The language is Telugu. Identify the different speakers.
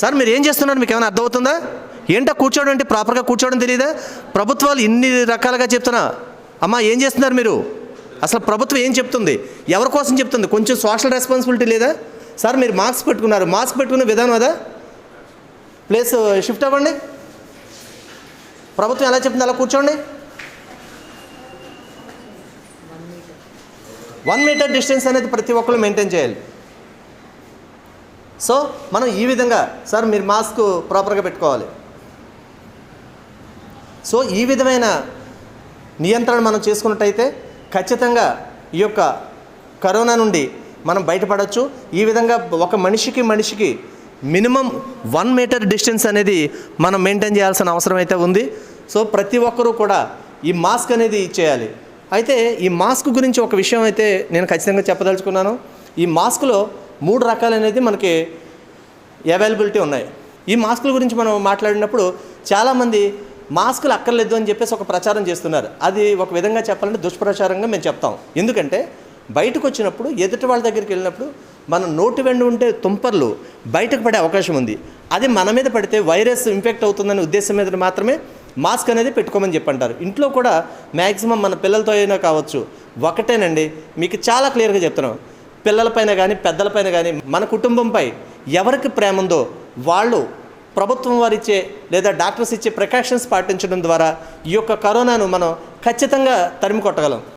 Speaker 1: సార్ మీరు ఏం చేస్తున్నారు? మీకు ఏమైనా అర్థమవుతుందా? ఏంటో కూర్చోవడం అంటే ప్రాపర్గా కూర్చోవడం తెలియదా ప్రభుత్వాలు ఇన్ని రకాలుగా చెప్తున్నా. అమ్మా ఏం చేస్తున్నారు మీరు? అసలు ప్రభుత్వం ఏం చెప్తుంది? ఎవరి కోసం చెప్తుంది? కొంచెం సోషల్ రెస్పాన్సిబిలిటీ లేదా? సార్ మీరు మాస్క్ పెట్టుకున్నారు. మాస్క్ పెట్టుకున్న విధానం అదా? ప్లేస్ షిఫ్ట్ uh, అవ్వండి. ప్రభుత్వం ఎలా చెప్తుంది? అలా కూర్చోండి. వన్ మీటర్ డిస్టెన్స్ అనేది ప్రతి ఒక్కరు మెయింటైన్ చేయాలి. సో మనం ఈ విధంగా సార్ మీరు మాస్క్ ప్రాపర్గా పెట్టుకోవాలి. సో ఈ విధమైన నియంత్రణ మనం చేసుకున్నట్టయితే ఖచ్చితంగా ఈ యొక్క కరోనా నుండి మనం బయటపడవచ్చు ఈ విధంగా ఒక మనిషికి మనిషికి మినిమం వన్ మీటర్ డిస్టెన్స్ అనేది మనం మెయింటైన్ చేయాల్సిన అవసరం అయితే ఉంది. సో ప్రతి ఒక్కరూ కూడా ఈ మాస్క్ అనేది చేయాలి. అయితే ఈ మాస్క్ గురించి ఒక విషయం అయితే నేను ఖచ్చితంగా చెప్పదలుచుకున్నాను. ఈ మాస్క్లో మూడు రకాలు అనేది మనకి అవైలబిలిటీ ఉన్నాయి. ఈ మాస్కుల గురించి మనం మాట్లాడినప్పుడు చాలామంది మాస్కులు అక్కర్లేదు అని చెప్పేసి ఒక ప్రచారం చేస్తున్నారు. అది ఒక విధంగా చెప్పాలంటే దుష్ప్రచారంగా మేము చెప్తాం. ఎందుకంటే బయటకు వచ్చినప్పుడు ఎదుటి వాళ్ళ దగ్గరికి వెళ్ళినప్పుడు మన నోటి వెండి ఉంటే తుంపర్లు బయటకు పడే అవకాశం ఉంది. అది మన మీద పడితే వైరస్ ఇంఫెక్ట్ అవుతుందనే ఉద్దేశం మీద మాత్రమే మాస్క్ అనేది పెట్టుకోమని చెప్పంటారు. ఇంట్లో కూడా మ్యాక్సిమం మన పిల్లలతో అయినా కావచ్చు ఒకటేనండి మీకు చాలా క్లియర్గా చెప్తున్నాం. పిల్లలపైన కానీ పెద్దలపైన కానీ మన కుటుంబంపై ఎవరికి ప్రేమ ఉందో వాళ్ళు ప్రభుత్వం వారు ఇచ్చే లేదా డాక్టర్స్ ఇచ్చే ప్రికాషన్స్ పాటించడం ద్వారా ఈ యొక్క కరోనాను మనం ఖచ్చితంగా తరిమి కొట్టగలం